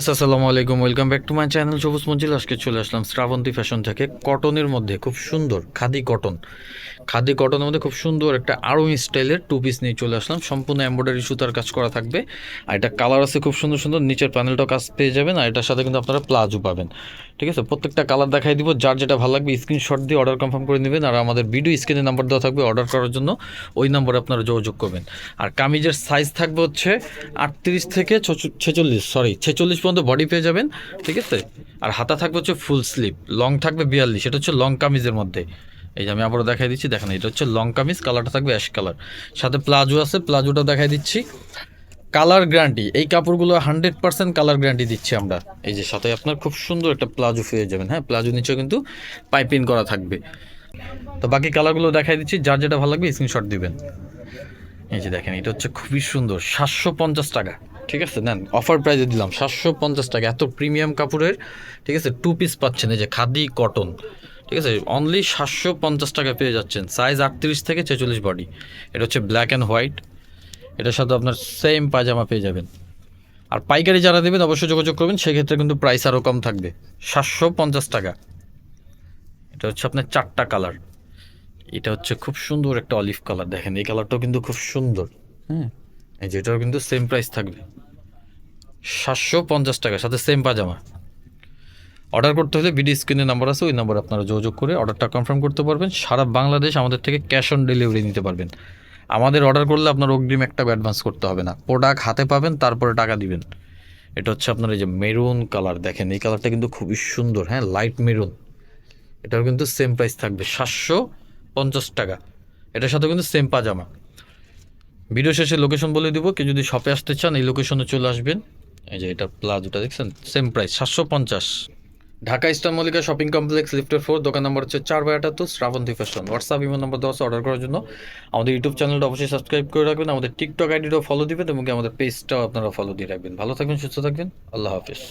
আসসালামু আলাইকুম welcome back to my channel Sabuj Manzil আজকে চলে আসলাম শ্রাবন্তী ফ্যাশন থেকে। কটনের মধ্যে খুব সুন্দর খাদি কটন খাদি কটনের মধ্যে খুব সুন্দর একটা আরও স্টাইলের টু পিস নিয়ে চলে আসলাম। সম্পূর্ণ এম্ব্রয়ডারি সুতার কাজ করা থাকবে। আর এটা কালার আছে খুব সুন্দর সুন্দর। নিচের প্যানেলটাও কাজ পেয়ে যাবেন। আর এটার সাথে কিন্তু আপনারা প্লাজো পাবেন। ঠিক আছে? প্রত্যেকটা কালার দেখাই দিব। যার যেটা ভালো লাগবে স্ক্রিনশট দিয়ে অর্ডার কনফার্ম করে নেবেন। আর আমাদের ভিডিও স্ক্রিনে নাম্বার দেওয়া থাকবে অর্ডার করার জন্য। ওই নম্বরে আপনারা যোগাযোগ করবেন। আর কামিজের সাইজ থাকবে হচ্ছে আটত্রিশ থেকে ছেচল্লিশ সরি ছেচল্লিশ পর্যন্ত বডি পেয়ে যাবেন, ঠিক আছে? আর হাতা থাকবে হচ্ছে ফুল স্লিপ লং থাকবে বিয়াল্লিশ, এটা হচ্ছে লং কামিজের মধ্যে। এই যে আমি আবারও দেখাই দিচ্ছি, দেখেন, এটা হচ্ছে লং কামিজ কালারটা থাকবে অ্যাশ কালার সাথে প্লাজো আছে, প্লাজোটাও দেখাই দিচ্ছি। কালার গ্যারান্টি, এই কাপড়গুলো হান্ড্রেড পার্সেন্ট কালার গ্যারান্টি দিচ্ছি আমরা। এই যে সাথে আপনার খুব সুন্দর একটা প্লাজো পেয়ে যাবেন হ্যাঁ? প্লাজো নিচেও কিন্তু পাইপিং করা থাকবে। তো বাকি কালারগুলো দেখাই দিচ্ছি, যার যেটা ভালো লাগবে স্ক্রিনশট দিবেন। এই যে দেখেন, এটা হচ্ছে খুবই সুন্দর, সাতশো পঞ্চাশ টাকা, ঠিক আছে? নেন অফার প্রাইজে দিলাম, সাতশো পঞ্চাশ টাকা। এত প্রিমিয়াম কাপড়ের, ঠিক আছে? টু পিস পাচ্ছেন, এই যে খাদি কটন ঠিক আছে? অনলি সাতশো পঞ্চাশ টাকা পেয়ে যাচ্ছেন সাইজ আটত্রিশ থেকে ছেচল্লিশ বডি এটা হচ্ছে ব্ল্যাক অ্যান্ড হোয়াইট এটার সাথে আপনার সেম পায়জামা পেয়ে যাবেন। আর পাইকারি যারা দেবেন অবশ্যই যোগাযোগ করবেন, সেক্ষেত্রে কিন্তু প্রাইস আরও কম থাকবে। সাতশো পঞ্চাশ টাকা। এটা হচ্ছে আপনার চারটা কালার এটা হচ্ছে খুব সুন্দর একটা অলিভ কালার দেখেন, এই কালারটাও কিন্তু খুব সুন্দর। হ্যাঁ যেটাও কিন্তু সেম প্রাইস থাকবে। সাতশো পঞ্চাশ টাকা, সাথে সেম পাজামা অর্ডার করতে হলে বিডি স্ক্রিনের নাম্বার আছে, ওই নাম্বারে আপনারা যোগাযোগ করে অর্ডারটা কনফার্ম করতে পারবেন। সারা বাংলাদেশ আমাদের থেকে ক্যাশ অন ডেলিভারি নিতে পারবেন। আমাদের অর্ডার করলে আপনার অগ্রিম একটা অ্যাডভান্স করতে হবে না। প্রোডাক্ট হাতে পাবেন, তারপরে টাকা দিবেন। এটা হচ্ছে আপনার এই যে মেরুন কালার দেখেন, এই কালারটা কিন্তু খুবই সুন্দর হ্যাঁ লাইট মেরুন এটাও কিন্তু সেম প্রাইস থাকবে, সাতশো পঞ্চাশ টাকা। এটার সাথে কিন্তু সেম পাজামা। ভিডিও শেষে লোকেশন বলে দিব, কেউ যদি শপে আসতে চান, এই লোকেশনে চলে আসবেন। এই যে এটা প্লাজোটা দেখছেন সেম প্রাইস সাতশো পঞ্চাশ। Dhaka eastern Mallika shopping complex, লিফটের ফোর, দোকান নাম্বার হচ্ছে চার বাই আটাত্তর, Srabanti fashion. WhatsApp email number দশ অর্ডার করার জন্য আমাদের ইউটিউব চ্যানেলটা অবশ্যই সাবস্ক্রাইব করে রাখবেন, আমাদের টিকটক আইডিটাও ফলো দিবেন এবং আমাদের পেজটাও আপনারা ফলো দিয়ে রাখবেন। ভালো থাকবেন, সুস্থ থাকবেন, আল্লাহ হাফিজ।